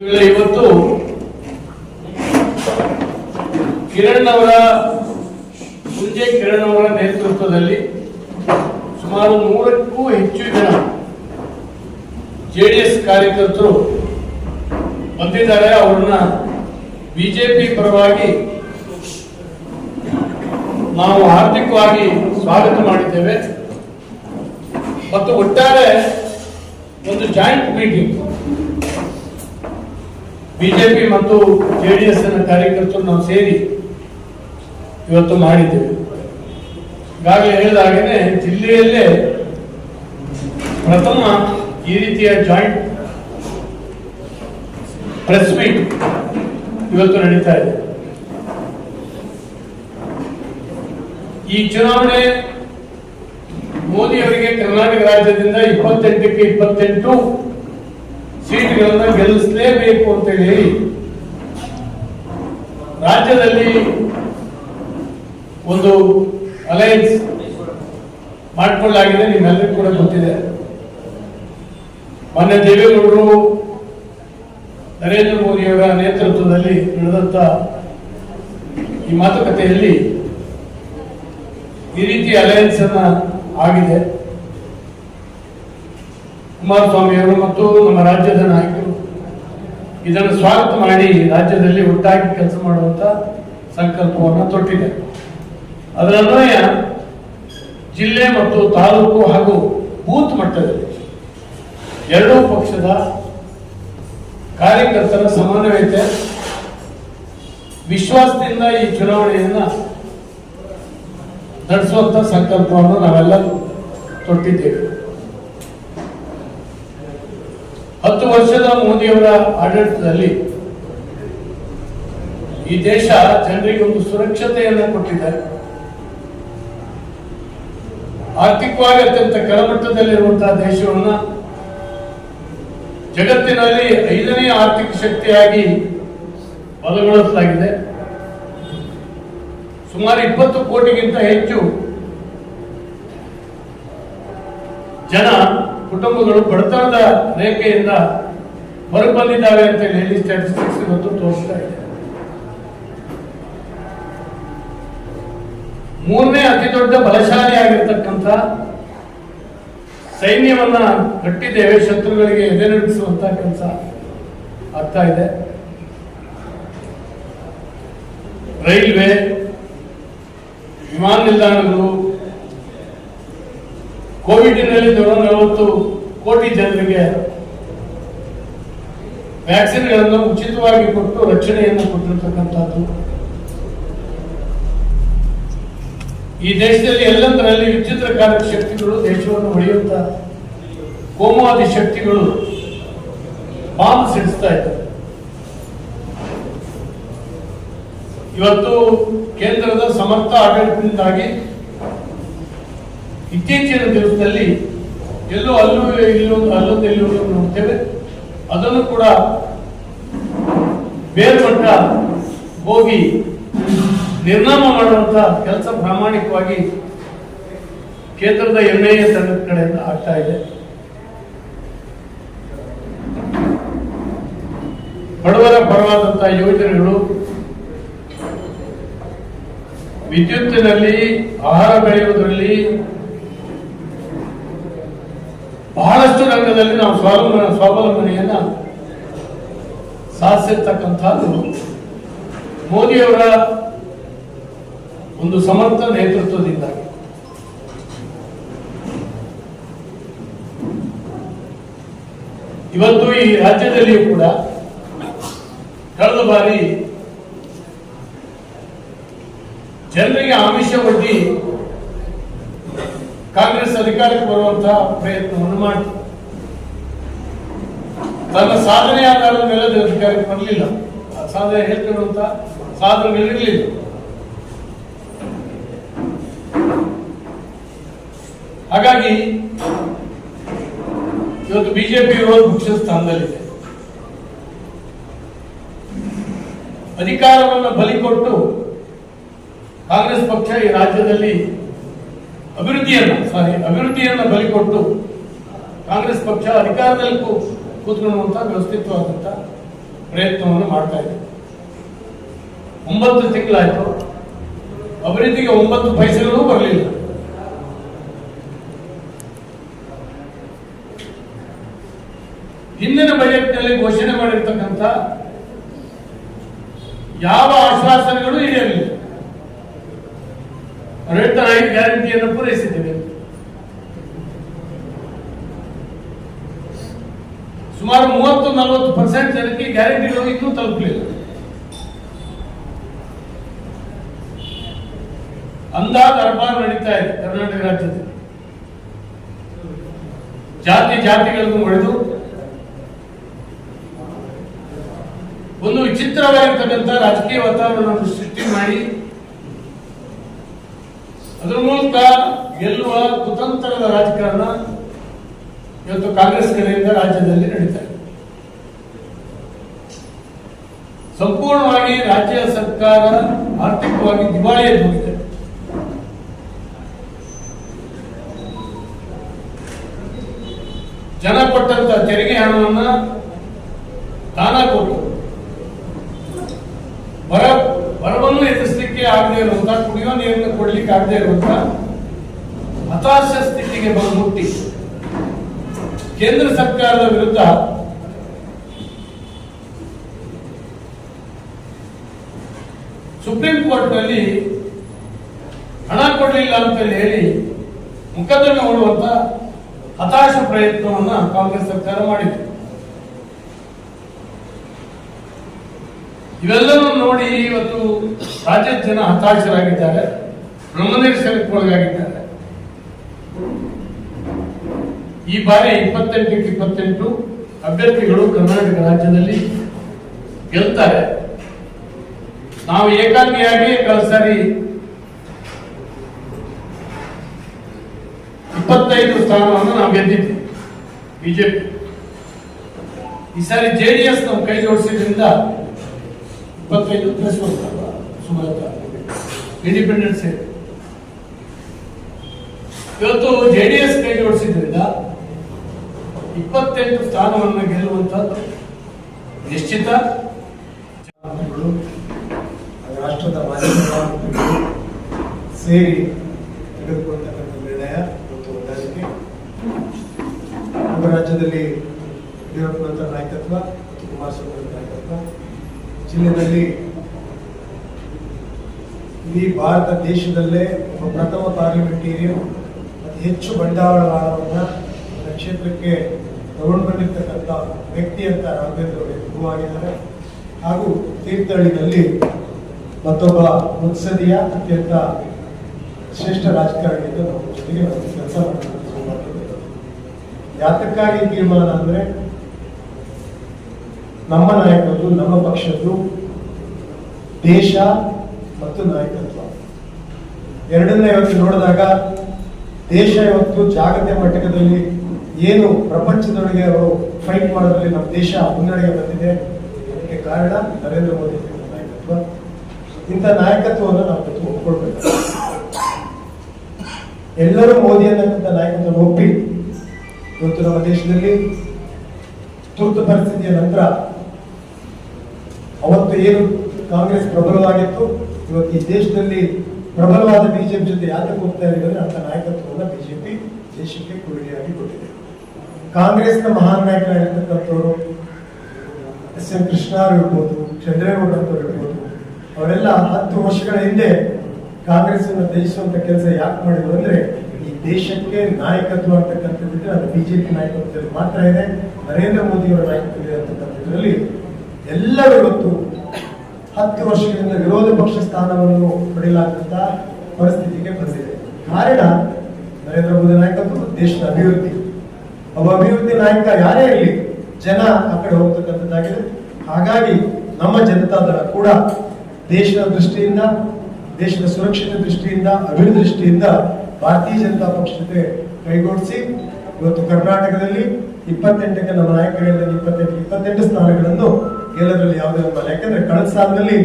ಇವತ್ತು ಕಿರಣ್ ಅವರ ಮುಂಜೆ ಕಿರಣ್ ಅವರ ನೇತೃತ್ವದಲ್ಲಿ ಸುಮಾರು ನೂರಕ್ಕೂ ಹೆಚ್ಚು ಜನ ಜೆಡಿಎಸ್ ಕಾರ್ಯಕರ್ತರು ಬಂದಿದ್ದಾರೆ. ಅವ್ರನ್ನ ಬಿಜೆಪಿ ಪರವಾಗಿ ನಾವು ಹಾರ್ದಿಕವಾಗಿ ಸ್ವಾಗತ ಮಾಡಿದ್ದೇವೆ. ಮತ್ತು ಒಟ್ಟಾರೆ ಒಂದು ಜಾಯಿಂಟ್ ಮೀಟಿಂಗ್ ಬಿಜೆಪಿ ಮತ್ತು ಜೆಡಿಎಸ್ ಎಸ್ ಕಾರ್ಯಕರ್ತರು ನಾವು ಸೇರಿ ಇವತ್ತು ಮಾಡಿದ್ದೇವೆ. ಈಗಾಗಲೇ ಹೇಳಿದ ಹಾಗೇನೆ ಜಿಲ್ಲೆಯಲ್ಲೇ ಪ್ರಥಮ ಈ ರೀತಿಯ ಜಾಯಿಂಟ್ ಪ್ರೆಸ್ ಮೀಟ್ ಇವತ್ತು ನಡೀತಾ ಇದೆ. ಈ ಚುನಾವಣೆ ಮೋದಿ ಅವರಿಗೆ ಕರ್ನಾಟಕ ರಾಜ್ಯದಿಂದ ಇಪ್ಪತ್ತೆಂಟಕ್ಕೆ ಇಪ್ಪತ್ತೆಂಟು ಸೀಟ್ಗಳನ್ನ ಗೆಲ್ಲಿಸಲೇಬೇಕು ಅಂತ ಹೇಳಿ, ರಾಜ್ಯದಲ್ಲಿ ಒಂದು ಅಲಯನ್ಸ್ ಮಾಡಿಕೊಳ್ಳಲಾಗಿದೆ ನಿಮ್ಮೆಲ್ಲರಿಗೂ ಕೂಡ ಗೊತ್ತಿದೆ. ಮೊನ್ನೆ ದೇವೇಗೌಡರು, ನರೇಂದ್ರ ಮೋದಿಯವರ ನೇತೃತ್ವದಲ್ಲಿ ನಡೆದಂತ ಈ ಮಾತುಕತೆಯಲ್ಲಿ ಈ ರೀತಿ ಅಲಯನ್ಸ್ ಅನ್ನ ಆಗಿದೆ. ಕುಮಾರಸ್ವಾಮಿ ಅವರು ಮತ್ತು ನಮ್ಮ ರಾಜ್ಯದ ನಾಯಕರು ಇದನ್ನು ಸ್ವಾಗತ ಮಾಡಿ ರಾಜ್ಯದಲ್ಲಿ ಒಟ್ಟಾಗಿ ಕೆಲಸ ಮಾಡುವಂತ ಸಂಕಲ್ಪವನ್ನು ತೊಟ್ಟಿದೆ ಅದರ ಅನ್ವಯ ಜಿಲ್ಲೆ ಮತ್ತು ತಾಲೂಕು ಹಾಗೂ ಬೂತ್ ಮಟ್ಟದಲ್ಲಿ ಎರಡೂ ಪಕ್ಷದ ಕಾರ್ಯಕರ್ತರ ಸಮನ್ವಯತೆ, ವಿಶ್ವಾಸದಿಂದ ಈ ಚುನಾವಣೆಯನ್ನು ನಡೆಸುವಂತ ಸಂಕಲ್ಪವನ್ನು ನಾವೆಲ್ಲ ತೊಟ್ಟಿದ್ದೇವೆ. ಹತ್ತು ವರ್ಷದ ಮೋದಿಯವರ ಆಡಳಿತದಲ್ಲಿ ಈ ದೇಶ ಜನರಿಗೆ ಒಂದು ಸುರಕ್ಷತೆಯನ್ನು ಕೊಟ್ಟಿದೆ. ಆರ್ಥಿಕವಾಗಿ ಅತ್ಯಂತ ಕೆಳಮಟ್ಟದಲ್ಲಿರುವಂತಹ ದೇಶವನ್ನ ಜಗತ್ತಿನಲ್ಲಿ ಐದನೇ ಆರ್ಥಿಕ ಶಕ್ತಿಯಾಗಿ ಬಲಗೊಳಿಸಲಾಗಿದೆ. ಸುಮಾರು ಇಪ್ಪತ್ತು ಕೋಟಿಗಿಂತ ಹೆಚ್ಚು ಜನ ಕುಟುಂಬಗಳು ಬಡತನದ ರೇಖೆಯಿಂದ ಹೊರಬಂದಿದ್ದಾವೆ ಅಂತ ಹೇಳಿ ಸ್ಟ್ಯಾಟಿಸ್ಟಿಕ್ಸ್ ಇವತ್ತು ತೋರಿಸ್ತಾ ಇದೆ. ಮೂರನೇ ಅತಿ ದೊಡ್ಡ ಬಲಶಾಲಿ ಆಗಿರ್ತಕ್ಕಂಥ ಸೈನ್ಯವನ್ನ ಕಟ್ಟಿದ್ದೇವೆ, ಶತ್ರುಗಳಿಗೆ ಎದೆ ನಡೆಸುವಂತ ಕೆಲಸ ಆಗ್ತಾ ಇದೆ. ರೈಲ್ವೆ, ವಿಮಾನ ನಿಲ್ದಾಣಗಳು ಕೋವಿಡ್ನಲ್ಲಿ ನೂರ ನಲವತ್ತು ಕೋಟಿ ಜನರಿಗೆ ವ್ಯಾಕ್ಸಿನ್ಗಳನ್ನು ಉಚಿತವಾಗಿ ಕೊಟ್ಟು ರಕ್ಷಣೆಯನ್ನು ಕೊಟ್ಟಿರ್ತಕ್ಕಂಥದ್ದು. ಈ ದೇಶದಲ್ಲಿ ಎಲ್ಲದರಲ್ಲಿ ವಿಚಿತ್ರಕಾರಕ ಶಕ್ತಿಗಳು ದೇಶವನ್ನು ಹೊಡೆಯುತ್ತಾ ಕೋಮುವಾದಿ ಶಕ್ತಿಗಳು ಬಾಂಬ್ ಸಿಡಿಸ್ತಾ ಇದ್ದಾರೆ ಇವತ್ತು ಕೇಂದ್ರದ ಸಮರ್ಥ ಆಡಳಿತದಿಂದಾಗಿ ಇತ್ತೀಚಿನ ದಿವಸದಲ್ಲಿ ಎಲ್ಲೋ ಅಲ್ಲೂ ಇಲ್ಲೊಂದು ಅಲ್ಲೊಂದು ಎಲ್ಲೊಂದು ನೋಡ್ತೇವೆ. ಅದನ್ನು ಕೂಡ ಬೇರ್ಪಟ್ಟ ಹೋಗಿ ನಿರ್ನಾಮ ಮಾಡುವಂತ ಕೆಲಸ ಪ್ರಾಮಾಣಿಕವಾಗಿ ಕೇಂದ್ರದ ಎನ್ ಐ ಎ ತಂಡದ ಕಡೆಯಿಂದ ಆಗ್ತಾ ಇದೆ. ಬಡವರ ಪರವಾದಂತಹ ಯೋಜನೆಗಳು ವಿದ್ಯುತ್ತಿನಲ್ಲಿ, ಆಹಾರ ಬೆಳೆಯುವುದರಲ್ಲಿ ಬಹಳಷ್ಟು ರಂಗದಲ್ಲಿ ನಾವು ಸ್ವಾವಲಂಬನ ಸ್ವಾವಲಂಬನೆಯನ್ನ ಸಾಧಿಸಿರ್ತಕ್ಕಂಥದ್ದು ಮೋದಿಯವರ ಒಂದು ಸಮರ್ಥ ನೇತೃತ್ವದಿಂದ. ಇವತ್ತು ಈ ರಾಜ್ಯದಲ್ಲಿಯೂ ಕೂಡ ಕಳೆದ ಬಾರಿ ಜನರಿಗೆ ಆಮಿಷ ಒಡ್ಡಿ ಕಾಂಗ್ರೆಸ್ ಅಧಿಕಾರಕ್ಕೆ ಬರುವಂತಹ ಪ್ರಯತ್ನವನ್ನು ಮಾಡಿ. ತನ್ನ ಸಾಧನೆ ಆಧಾರದ ಮೇಲೆ ಅಧಿಕಾರಕ್ಕೆ ಬರಲಿಲ್ಲ. ಸಾಧನೆ ಹೇಳ್ತಿರುವಂತ ಸಾಧನೆಗಳಿರಲಿಲ್ಲ ಹಾಗಾಗಿ ಇವತ್ತು ಬಿಜೆಪಿ ಇರೋದು ಮುಖ್ಯ ಸ್ಥಾನದಲ್ಲಿದೆ. ಅಧಿಕಾರವನ್ನು ಬಲಿ ಕೊಟ್ಟು ಕಾಂಗ್ರೆಸ್ ಪಕ್ಷ ಈ ರಾಜ್ಯದಲ್ಲಿ ಅಭಿವೃದ್ಧಿಯನ್ನ, ಸಾರಿ, ಅಭಿವೃದ್ಧಿಯನ್ನ ಬಲಿ ಕೊಟ್ಟು ಕಾಂಗ್ರೆಸ್ ಪಕ್ಷ ಅಧಿಕಾರದಲ್ಲಿ ಕೂತ್ಕೊಳ್ಳುವಂಥ ವ್ಯವಸ್ಥಿತವಾದಂಥ ವ್ಯವಸ್ಥಿತವಾದಂತ ಪ್ರಯತ್ನವನ್ನು ಮಾಡ್ತಾ ಇದೆ. ಒಂಬತ್ತು ತಿಂಗಳಾಯ್ತು. ಅಭಿವೃದ್ಧಿಗೆ ಒಂಬತ್ತು ಪೈಸೆಗಳು ಬರಲಿಲ್ಲ. ಹಿಂದಿನ ಬಜೆಟ್ನಲ್ಲಿ ಘೋಷಣೆ ಮಾಡಿರ್ತಕ್ಕಂಥ ಯಾವ ಆಶ್ವಾಸನೆಗಳು ಈಡೇರಲಿಲ್ಲ ಗ್ಯಾರಂಟಿಯನ್ನು ಪೂರೈಸಿದ್ದೇವೆ. ಸುಮಾರು ಮೂವತ್ತು, ನಲವತ್ತು ಪರ್ಸೆಂಟ್ ಜನಕ್ಕೆ ಗ್ಯಾರಂಟಿಗಳು ಇನ್ನೂ ತಲುಪಲಿಲ್ಲ. ಅಂದಾಜು ದರ್ಬಾರ್ ನಡೀತಾ ಇದೆ ಕರ್ನಾಟಕ ರಾಜ್ಯದಲ್ಲಿ. ಜಾತಿ ಜಾತಿಗಳನ್ನು ಒಡೆದು ಒಂದು ವಿಚಿತ್ರವಾಗಿರ್ತಕ್ಕಂಥ ರಾಜಕೀಯ ವಾತಾವರಣವನ್ನು ಸೃಷ್ಟಿ ಮಾಡಿ ಅದರ ಮೂಲಕ ಗೆಲ್ಲುವ ಕುತಂತ್ರದ ರಾಜಕಾರಣ ಇವತ್ತು ಕಾಂಗ್ರೆಸ್ ಕಡೆಯಿಂದ ರಾಜ್ಯದಲ್ಲಿ ನಡೀತಾ ಸಂಪೂರ್ಣವಾಗಿ ರಾಜ್ಯ ಸರ್ಕಾರ ಆರ್ಥಿಕವಾಗಿ ದಿವಾಳಿ ಹೋಗಿದೆ. ಜನ ಕೊಟ್ಟಂತ ತೆರಿಗೆ ಹಣವನ್ನ ದಾನ ಕೊಟ್ಟು ಬರ ಬರವನ್ನು ಎದುರಿಸಲಿಕ್ಕೆ ಆಗದೇ ಇರುವಂತ ಕುಡಿಯೋ ನೀರನ್ನು ಕೊಡ್ಲಿಕ್ಕೆ ಆಗದೆ ಇರುವಂತ ಹತಾಶ ಸ್ಥಿತಿಗೆ ಬಂದ್ಬಿಟ್ಟಿ ಕೇಂದ್ರ ಸರ್ಕಾರದ ವಿರುದ್ಧ ಸುಪ್ರೀಂ ಕೋರ್ಟ್ನಲ್ಲಿ ಹಣ ಕೊಡಲಿಲ್ಲ ಅಂತ ಹೇಳಿ ಮೊಕದ್ದಮೆ ಹೂಡುವಂತ ಹತಾಶ ಪ್ರಯತ್ನವನ್ನ ಕಾಂಗ್ರೆಸ್ ಸರ್ಕಾರ ಮಾಡಿದೆ ಇವೆಲ್ಲವನ್ನು ನೋಡಿ ಇವತ್ತು ರಾಜ್ಯದ ಜನ ಹತಾಶರಾಗಿದ್ದಾರೆ ಬ್ರಹ್ಮನಿರ್ಶನಕ್ಕೆ ಒಳಗಾಗಿದ್ದಾರೆ ಈ ಬಾರಿ ಇಪ್ಪತ್ತೆಂಟಕ್ಕೆ ಇಪ್ಪತ್ತೆಂಟು ಅಭ್ಯರ್ಥಿಗಳು ಕರ್ನಾಟಕ ರಾಜ್ಯದಲ್ಲಿ ಗೆಲ್ತಾರೆ. ನಾವು ಏಕಾಂಗಿಯಾಗಿ ಕಳೆದ ಸಾರಿ ಇಪ್ಪತ್ತೈದು ಸ್ಥಾನವನ್ನು ನಾವು ಗೆದ್ದಿದ್ವಿ ಬಿಜೆಪಿ. ಈ ಸಾರಿ ಜೆಡಿಎಸ್ ನಾವು ಕೈ ಜೋಡಿಸಿದ್ರಿಂದ ಇಪ್ಪತ್ತೈದು ಪ್ಲಸ್ ಒಂದು ಸುಮಲತಾ. ಇಂಡಿಪೆಂಡೆನ್ಸ್ ಜೆ ಇವತ್ತು ಎಸ್ ಕೈ ಜೋಡಿಸಿದ್ರಿಂದ ಇಪ್ಪತ್ತೆಂಟು ಸ್ಥಾನವನ್ನು ಗೆಲ್ಲುವಂತದ್ದು ನಿಶ್ಚಿತ. ರಾಷ್ಟ್ರದ ಸೇರಿ ತೆಗೆದುಕೊಳ್ತಕ್ಕಂಥ ನಿರ್ಣಯ ಮತ್ತು ಹೊಂದಾಣಿಕೆ. ನಮ್ಮ ರಾಜ್ಯದಲ್ಲಿ ಯಡಿಯೂರಪ್ಪನವರ ನಾಯಕತ್ವ ಮತ್ತು ಕುಮಾರಸ್ವಾಮಿ ನಾಯಕತ್ವ. ಜಿಲ್ಲೆಯಲ್ಲಿ ಇಡೀ ಭಾರತ ದೇಶದಲ್ಲೇ ಒಬ್ಬ ಪ್ರಥಮ ಪಾರ್ಲಿಮೆಂಟೇರಿಯನ್, ಅತಿ ಹೆಚ್ಚು ಬಂಡವಾಳವನ್ನು ಕ್ಷೇತ್ರಕ್ಕೆ ತಗೊಂಡು ಬಂದಿರತಕ್ಕಂಥ ವ್ಯಕ್ತಿ ಅಂತ ರಾಘವೇಂದ್ರ ಅವರು ಪ್ರೂವಾಗಿದ್ದಾರೆ ಹಾಗೂ ತೀರ್ಥಹಳ್ಳಿನಲ್ಲಿ ಮತ್ತೊಬ್ಬ ಮುತ್ಸದಿಯ ಅತ್ಯಂತ ಶ್ರೇಷ್ಠ ರಾಜಕಾರಣಿಯಿಂದ ನಮ್ಮ ಜೊತೆಗೆ ಕೆಲಸ ಯಾತಕ್ಕಾಗಿ ತೀರ್ಮಾನ ಅಂದರೆ ನಮ್ಮ ನಾಯಕರು, ನಮ್ಮ ಪಕ್ಷದ್ದು ದೇಶ ಮತ್ತು ನಾಯಕತ್ವ ಎರಡನ್ನ ಇವತ್ತು ನೋಡಿದಾಗ ದೇಶ ಇವತ್ತು ಜಾಗತಿಕ ಮಟ್ಟದಲ್ಲಿ ಏನು ಪ್ರಪಂಚದೊಳಗೆ ಅವರು ಫೈಟ್ ಮಾಡೋದ್ರಲ್ಲಿ ನಮ್ಮ ದೇಶ ಮುನ್ನಡೆಗೆ ಬಂದಿದೆ. ಅದಕ್ಕೆ ಕಾರಣ ನರೇಂದ್ರ ಮೋದಿ ನಾಯಕತ್ವ. ಇಂಥ ನಾಯಕತ್ವವನ್ನು ನಾವು ಒಪ್ಕೊಳ್ಬೇಕು. ಎಲ್ಲರೂ ಮೋದಿ ಅನ್ನತಕ್ಕಂಥ ನಾಯಕತ್ವ ಒಪ್ಪಿ ಇವತ್ತು ನಮ್ಮ ದೇಶದಲ್ಲಿ ತುರ್ತು ಪರಿಸ್ಥಿತಿಯ ನಂತರ ಅವತ್ತು ಏನು ಕಾಂಗ್ರೆಸ್ ಪ್ರಬಲವಾಗಿತ್ತು ಇವತ್ತು ಈ ದೇಶದಲ್ಲಿ ಪ್ರಬಲವಾದ ಬಿಜೆಪಿ ಜೊತೆ ಯಾತಕ್ಕೆ ಹೋಗ್ತಾ ಇದೆ ಅಂತ ನಾಯಕತ್ವವನ್ನು ಬಿಜೆಪಿ ದೇಶಕ್ಕೆ ಕೊಡುಗೆಯಾಗಿ ಕೊಟ್ಟಿದೆ. ಕಾಂಗ್ರೆಸ್ನ ಮಹಾನ್ ನಾಯಕರಾಗಿರ್ತಕ್ಕಂಥವ್ರು ಎಸ್ ಎಂ ಕೃಷ್ಣ ಇರ್ಬೋದು, ಚಂದ್ರೇಗೌಡ ಅಂತವ್ರು ಇರ್ಬೋದು, ಅವರೆಲ್ಲ ಹತ್ತು ವರ್ಷಗಳ ಹಿಂದೆ ಕಾಂಗ್ರೆಸ್ ಅನ್ನು ತ್ಯಜಿಸುವಂತ ಕೆಲಸ ಯಾಕೆ ಮಾಡಿದ್ರು ಅಂದ್ರೆ ಈ ದೇಶಕ್ಕೆ ನಾಯಕತ್ವ ಅಂತಕ್ಕಂಥದ್ದಿದ್ರೆ ಅದು ಬಿಜೆಪಿ ನಾಯಕತ್ವದಲ್ಲಿ ಮಾತ್ರ ಇದೆ. ನರೇಂದ್ರ ಮೋದಿ ಅವರ ನಾಯಕತ್ವ ಅಂತಕ್ಕಂಥದ್ರಲ್ಲಿ ಎಲ್ಲರೂ ಇವತ್ತು ಹತ್ತು ವರ್ಷಗಳಿಂದ ವಿರೋಧ ಪಕ್ಷ ಸ್ಥಾನವನ್ನು ಪಡೆಯಲಾಗಂತ ಪರಿಸ್ಥಿತಿಗೆ ಬಂದಿದೆ. ಕಾರಣ ನರೇಂದ್ರ ಮೋದಿ ನಾಯಕತ್ವ ದೇಶದ ಅಭಿವೃದ್ಧಿ. ಒಬ್ಬ ಅಭಿವೃದ್ಧಿ ನಾಯಕ ಯಾರೇ ಇರಲಿ, ಜನ ಆ ಕಡೆ ಹೋಗ್ತಕ್ಕಂಥದ್ದಾಗಿದೆ. ಹಾಗಾಗಿ ನಮ್ಮ ಜನತಾ ದಳ ಕೂಡ ದೇಶದ ದೃಷ್ಟಿಯಿಂದ, ದೇಶದ ಸುರಕ್ಷತೆ ದೃಷ್ಟಿಯಿಂದ, ಅಭಿವೃದ್ಧಿ ದೃಷ್ಟಿಯಿಂದ ಭಾರತೀಯ ಜನತಾ ಪಕ್ಷ ಜೊತೆ ಕೈಗೂಡಿಸಿ ಇವತ್ತು ಕರ್ನಾಟಕದಲ್ಲಿ ಇಪ್ಪತ್ತೆಂಟಕ್ಕೆ ನಮ್ಮ ನಾಯಕರಿಂದ ಹೇಳಿದ ಇಪ್ಪತ್ತೆಂಟು ಇಪ್ಪತ್ತೆಂಟು ಸ್ಥಾನಗಳನ್ನು ಗೆಲ್ಲೋದ್ರಲ್ಲಿ ಯಾವುದೇ ಒಂದು ಯಾಕಂದ್ರೆ ಕಳೆದ ಸಾಲದಲ್ಲಿ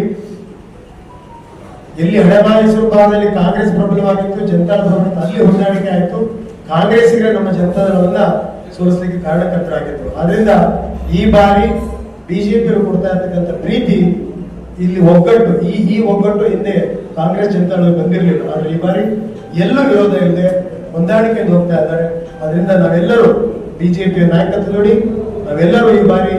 ಎಲ್ಲಿ ಹಳೆಮೈಸೂರು ಭಾಗದಲ್ಲಿ ಕಾಂಗ್ರೆಸ್ ಪ್ರಬಲವಾಗಿತ್ತು ಜನತಾದಳ ಅಲ್ಲಿ ಹೊಂದಾಣಿಕೆ ಆಯಿತು. ಕಾಂಗ್ರೆಸ್ಸಿಗೆ ನಮ್ಮ ಜನತಾದಳವನ್ನ ಸೋಲಿಸಲಿಕ್ಕೆ ಕಾರಣಕರ್ತರಾಗಿತ್ತು ಆದ್ರಿಂದ ಈ ಬಾರಿ ಬಿಜೆಪಿಯವರು ಕೊಡ್ತಾ ಇರ್ತಕ್ಕಂಥ ಪ್ರೀತಿ ಇಲ್ಲಿ ಒಗ್ಗಟ್ಟು, ಈ ಈ ಒಗ್ಗಟ್ಟು ಹಿಂದೆ ಕಾಂಗ್ರೆಸ್ ಜನತಾದಳ ಬಂದಿರಲಿಲ್ಲ. ಆದ್ರೆ ಈ ಬಾರಿ ಎಲ್ಲೂ ವಿರೋಧ ಇಲ್ಲದೆ ಹೊಂದಾಣಿಕೆಯಿಂದ ಹೋಗ್ತಾ ಇದ್ದಾರೆ. ಅದರಿಂದ ನಾವೆಲ್ಲರೂ ಬಿಜೆಪಿಯ ನಾಯಕತ್ವ ನೋಡಿ, ನಾವೆಲ್ಲರೂ ಈ ಬಾರಿ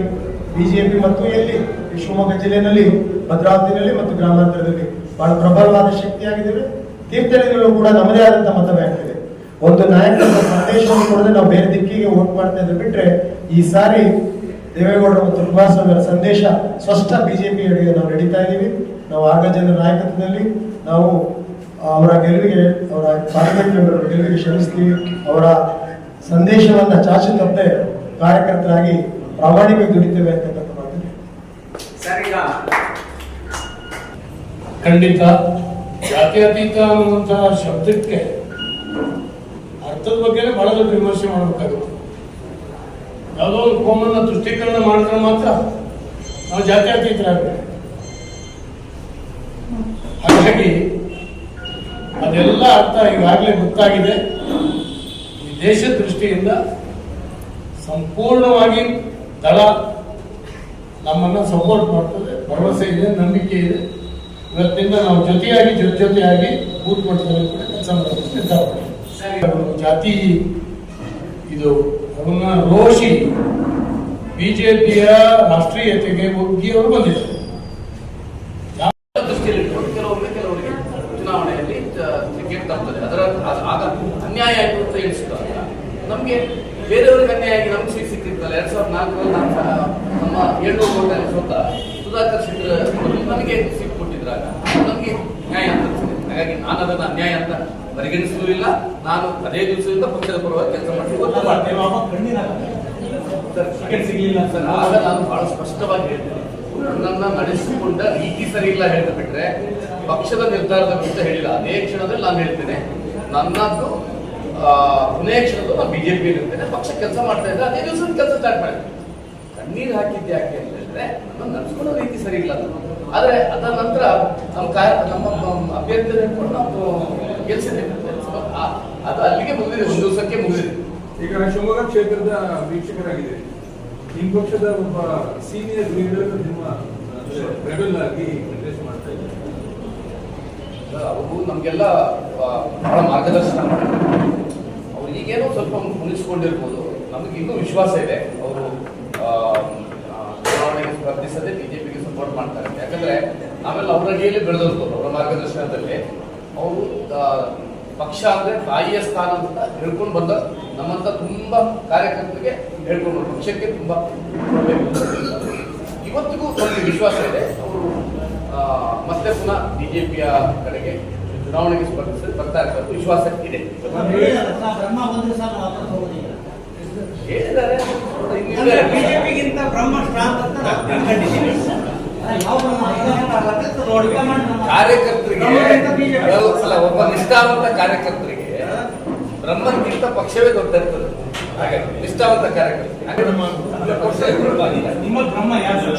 ಬಿಜೆಪಿ ಮತ್ತು ಎಲ್ಲಿ? ಶಿವಮೊಗ್ಗ ಜಿಲ್ಲೆಯಲ್ಲಿ ಭದ್ರಾವತಿಯಲ್ಲಿ ಮತ್ತು ಗ್ರಾಮಾಂತರದಲ್ಲಿ ಬಹಳ ಪ್ರಬಲವಾದ ಶಕ್ತಿಯಾಗಿದ್ದೇವೆ. ತೀರ್ಥಹಳ್ಳಿಗಳು ಕೂಡ ನಮ್ಮದೇ ಆದಂತಹ ಮತ ಬ್ಯಾಂಕ್ ಇದೆ ಒಂದು ನಾಯಕರ ಸಂದೇಶವನ್ನು ಕೊಡದೆ ನಾವು ಬೇರೆ ದಿಕ್ಕಿಗೆ ವೋಟ್ ಮಾಡ್ತಾ ಇದ್ರೆ ಬಿಟ್ರೆ ಈ ಸಾರಿ ದೇವೇಗೌಡರು ಮತ್ತು ಕುಮಾರಸ್ವಾಮಿಯವರ ಸಂದೇಶ ಸ್ಪಷ್ಟ ಬಿಜೆಪಿ ಅಡಿಗೆ ನಾವು ನಡೀತಾ ಇದ್ದೀವಿ. ನಾವು ಆಗ ಜನರ ನಾಯಕತ್ವದಲ್ಲಿ ನಾವು ಅವರ ಗೆಲುವಿಗೆ, ಅವರ ಪಾರ್ಲಿಮೆಂಟ್ ಮೆಂಬರ್ ಗೆಲುವಿಗೆ ಶ್ರಮಿಸ್ತೀವಿ. ಅವರ ಸಂದೇಶವನ್ನು ಚಾಚು ತಪ್ಪದೆ ಕಾರ್ಯಕರ್ತರಾಗಿ ಪ್ರಾಮಾಣಿಕವಾಗಿ ದುಡಿತೇವೆ ಅಂತಕ್ಕಂಥ ಮಾತು. ಸರ್ ಈಗ ಖಂಡಿತ. ಜಾತ್ಯತೀತ ಅನ್ನುವಂತಹ ಶಬ್ದಕ್ಕೆ ಅರ್ಥದ ಬಗ್ಗೆನೇ ಬಹಳ ದೊಡ್ಡ ವಿಮರ್ಶೆ ಮಾಡಬೇಕಾಗುತ್ತೆ. ಯಾವುದೋ ಒಂದು ಕೋಮನ್ನ ತುಷ್ಟೀಕರಣ ಮಾಡಿದ್ರೆ ಮಾತ್ರ ನಾವು ಜಾತ್ಯತೀತರಾಗಬೇಕು. ಹಾಗಾಗಿ ಅದೆಲ್ಲ ಅರ್ಥ ಈಗಾಗಲೇ ಗೊತ್ತಾಗಿದೆ. ಈ ದೇಶದ ದೃಷ್ಟಿಯಿಂದ ಸಂಪೂರ್ಣವಾಗಿ ದಳ ನಮ್ಮನ್ನು ಸಪೋರ್ಟ್ ಮಾಡ್ತದೆ. ಭರವಸೆ ಇದೆ ನಂಬಿಕೆ ಇದೆ. ಇವತ್ತಿಂದ ನಾವು ಜೊತೆಯಾಗಿ ಜೊತೆ ಜೊತೆಯಾಗಿ ಬೂತ್ ಮಟ್ಟದಲ್ಲಿ ಕೂಡ ಕೆಲಸ ಮಾಡೋದಕ್ಕೆ ನಿರ್ಧಾರ ಮಾಡಿದ್ದೀವಿ. ಜಾತಿ ಇದು ಅವನ್ನ ರೋಷಿ ಬಿಜೆಪಿಯ ರಾಷ್ಟ್ರೀಯತೆಗೆ ಒಗ್ಗಿ ಅವರು ಬಂದಿದ್ದಾರೆ ದೃಷ್ಟಿಯಲ್ಲಿ ಇಟ್ಕೊಂಡು ಕೆಲವೊಮ್ಮೆ ಕೆಲವರಿಗೆ ಚುನಾವಣೆಯಲ್ಲಿ ಟ- ಟಿಕೆಟ್ ತಪ್ಪುತ್ತದೆ ಅದರ ಅದ್- ಆಗ ಅನ್ಯಾಯ ಆಯ್ತು ಅಂತ ಎಣಿಸಿದಾಗ ನಮ್ಗೆ ಬೇರೆಯವ್ರಿಗೆ ಅನ್ಯಾಯ ಆಗಿ ನಮ್ಗೆ ಸೀಟ್ ಸಿಕ್ಕಿರ್ತಲ್ಲ ಎರಡ್ ಸಾವಿರದ ನಾಲ್ಕರಲ್ಲಿ ನಮ್ಮ ನಮ್ಮ ಏಳ್ನೂರು ಕೋಟಲ್ಲಿ ಸ್ವತಃ ಸುಧಾಕರ್ ಶೆಟ್ಟರ್ ಅವರು ನಮಗೆ ಸೀಟ್ ಕೊಟ್ಟಿದ್ರಾಗ ನಮಗೆ ನ್ಯಾಯ ಅಂತ ಅನ್ಸಿದೆ ಹಾಗಾಗಿ ನಾನು ಅದನ್ನ ಅನ್ಯಾಯ ಅಂತ ಪರಿಗಣಿಸಲೂ ಇಲ್ಲ ನಾನು ಅದೇ ದಿವಸದಿಂದ ಪಕ್ಷದ ಪರವಾಗಿ ಕೆಲಸ ಸರ್, ಆಗ ನಾನು ಬಹಳ ಸ್ಪಷ್ಟವಾಗಿ ಹೇಳ್ತೇನೆ. ನನ್ನ ನಡೆಸಿಕೊಂಡ ರೀತಿ ಸರಿ ಇಲ್ಲ ಬಿಟ್ರೆ ಪಕ್ಷದ ನಿರ್ಧಾರದ ವಿರುದ್ಧ ಹೇಳಿಲ್ಲ. ಅದೇ ಕ್ಷಣದಲ್ಲಿ ನಾನು ಹೇಳ್ತೇನೆ ನನ್ನದು ಅನೇಕ ಕೊನೆಯ ಕ್ಷಣದ್ದು ನಾನು ಬಿಜೆಪಿ ಇರ್ತೇನೆ. ಪಕ್ಷ ಕೆಲಸ ಮಾಡ್ತಾ ಇದ್ದೆ ಅದೇ ದಿವಸ ಕೆಲಸ ಸ್ಟಾರ್ಟ್ ಮಾಡಿದ್ದೆ ಕಣ್ಣೀರು ಹಾಕಿದ್ದೆ ಯಾಕೆ ಅಂತ ಹೇಳಿದ್ರೆ ನನ್ನ ನಡೆಸ್ಕೊಳ್ಳೋ ರೀತಿ ಸರಿ ಇಲ್ಲ. ಆದ್ರೆ ಅದರ ನಂತರ ನಮ್ಮ ಕಾರ್ಯ ನಮ್ಮ ಅಭ್ಯರ್ಥಿ ನಾವು ಗೆಲ್ಸಿದ್ದೇವೆ. ಅದು ಅಲ್ಲಿಗೆ ಮುಗಿದಿದೆ ಒಂದು ದಿವಸಕ್ಕೆ ಮುಗಿದಿದೆ. ಈಗ ಶಿವಮೊಗ್ಗ ಕ್ಷೇತ್ರದ ವೀಕ್ಷಕರಾಗಿದೆ ನಿಮ್ಮ ಪಕ್ಷದ ಒಬ್ಬ ಸೀನಿಯರ್ ಲೀಡರ್ ನಿಮ್ಮ ರೆಬಲ್ ಆಗಿ ರಿಪ್ಲೇಸ್ ಮಾಡ್ತಾ ಇದ್ದಾರೆ. ಅವರು ನಮಗೆಲ್ಲ ಬಹಳ ಮಾರ್ಗದರ್ಶನ ಮಾಡ್ತಾರೆ ಅವ್ರು ಈಗೇನೋ ಸ್ವಲ್ಪ ಮುನಿಸ್ಕೊಂಡಿರ್ಬೋದು. ನಮಗೆ ಇನ್ನೂ ವಿಶ್ವಾಸ ಇದೆ. ಅವರು ಚುನಾವಣೆಗೆ ಸ್ಪರ್ಧಿಸದೆ ಬಿಜೆಪಿಗೆ ಸಪೋರ್ಟ್ ಮಾಡ್ತಾರೆ. ಯಾಕಂದ್ರೆ ನಾವೆಲ್ಲ ಅವರ ಅಡಿಯಲ್ಲಿ ಬೆಳೆದವರು ಅವರ ಮಾರ್ಗದರ್ಶನದಲ್ಲಿ. ಅವರು ಪಕ್ಷ ಅಂದ್ರೆ ತಾಯಿಯ ಸ್ಥಾನ ಅಂತ ಹೇಳ್ಕೊಂಡು ಬಂದ ನಮ್ಮಂತ ತುಂಬಾ ಕಾರ್ಯಕರ್ತರಿಗೆ ಹೇಳ್ಕೊಂಡು ಪಕ್ಷಕ್ಕೆ ತುಂಬಾ ಇವತ್ತಿಗೂ ನಮಗೆ ವಿಶ್ವಾಸ ಇದೆ. ಅವರು ಮತ್ತೆ ಪುನಃ ಬಿಜೆಪಿಯ ಕಡೆಗೆ ಚುನಾವಣೆಗೆ ಸ್ಪರ್ಧಿಸಲು ಬರ್ತಾ ಇರ್ತಾರೆ ವಿಶ್ವಾಸ ಇದೆ. ಹೇಳಿದ್ದಾರೆ. ಬಿಜೆಪಿಗಿಂತ ಬ್ರಹ್ಮ ಸ್ಟ್ರಾಂಗ್ ಅಂತ ನಾನು ತಿಳ್ಕೊಂಡಿದ್ದೀವಿ ಕಾರ್ಯಕರ್ತರಿಗೆ ಸಲ ಒಬ್ಬ ನಿಷ್ಠಾವಂತ ಕಾರ್ಯಕರ್ತರಿಗೆ ಬ್ರಹ್ಮಕ್ಕಿಂತ ಪಕ್ಷವೇ ದೊಡ್ಡ ಇರ್ತದೆ ಹಾಗೆ ನಿಷ್ಠಾವಂತ ಬ್ರಹ್ಮ. ನಿಮ್ಮ ಬ್ರಹ್ಮ. ಯಾರು